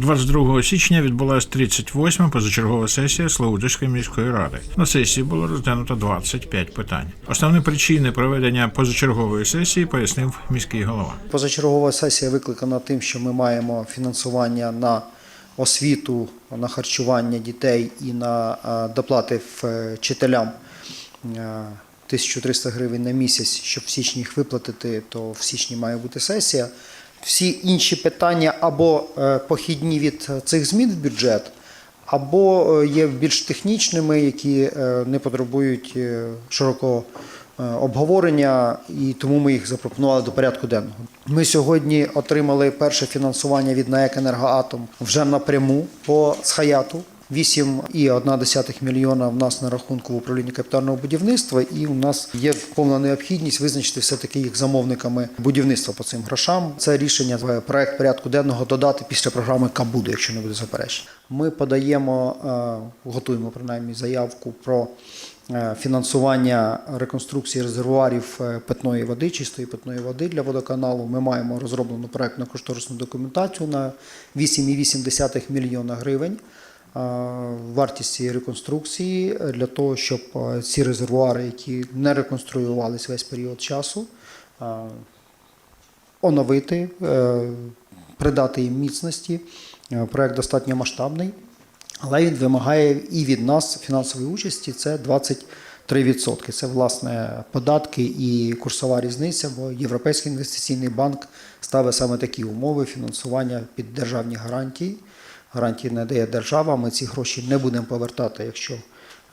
22 січня відбулася 38-ма позачергова сесія Славутської міської ради. На сесії було розглянуто 25 питань. Основні причини проведення позачергової сесії пояснив міський голова. Позачергова сесія викликана тим, що ми маємо фінансування на освіту, на харчування дітей і на е, доплати вчителям е, 1300 гривень на місяць, щоб в січні їх виплатити, то в січні має бути сесія. Всі інші питання або е, похідні від цих змін в бюджет, або е, є більш технічними, які е, не потребують е, широкого е, обговорення, і тому ми їх запропонували до порядку денного. Ми сьогодні отримали перше фінансування від НАЕК «Енергоатом» вже напряму по Схаяту. 8,1 мільйона в нас на рахунку в управлінні капітального будівництва, і у нас є повна необхідність визначити все-таки їх замовниками будівництва по цим грошам. Це рішення проект порядку денного додати після програми Кабуду, якщо не буде заперечень. Ми подаємо, е, готуємо принаймні заявку про е, фінансування реконструкції резервуарів е, питної води, чистої питної води для водоканалу. Ми маємо розроблену проектно кошторисну документацію на 8,8 мільйона гривень. Е, Вартість цієї реконструкції е, для того, щоб е, ці резервуари, які не реконструювалися весь період часу, оновити, придати їм міцності. Проект достатньо масштабний, але він вимагає і від нас фінансової участі це 23%. Це власне податки і курсова різниця, бо Європейський інвестиційний банк ставить саме такі умови фінансування під державні гарантії. Гарантії не дає держава. Ми ці гроші не будемо повертати, якщо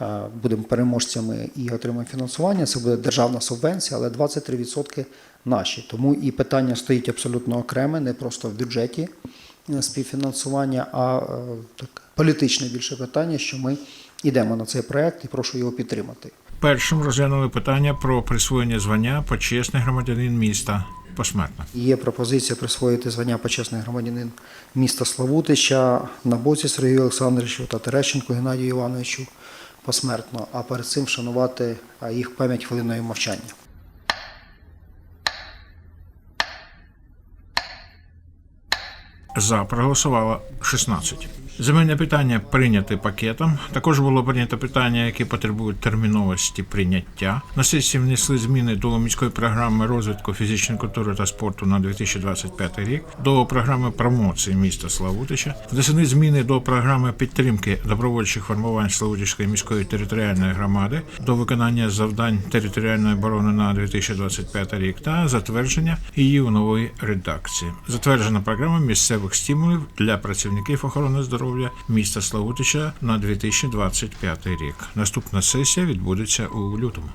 е, будемо переможцями і отримаємо фінансування. Це буде державна субвенція, але 23% наші. Тому і питання стоїть абсолютно окреме, не просто в бюджеті е, співфінансування, а е, так, політичне більше питання, що ми йдемо на цей проект і прошу його підтримати. Першим розглянули питання про присвоєння звання почесний громадянин міста посмертно. Є пропозиція присвоїти звання почесний громадянин міста Славутича на боці Сергію Олександровичу та Терещенку Геннадію Івановичу посмертно, а перед цим вшанувати їх пам'ять хвилиною мовчання. За проголосувало 16. Земельне питання прийняте пакетом. Також було прийнято питання, які потребують терміновості прийняття. На сесії внесли зміни до міської програми розвитку фізичної культури та спорту на 2025 рік, до програми промоції міста Славутича, внесені зміни до програми підтримки добровольчих формувань Славутичської міської територіальної громади, до виконання завдань територіальної оборони на 2025 рік та затвердження її у новій редакції. Затверджена програма місцевих стимулів для працівників охорони здоров'я міста Славутича на 2025 рік. Наступна сесія відбудеться у лютому.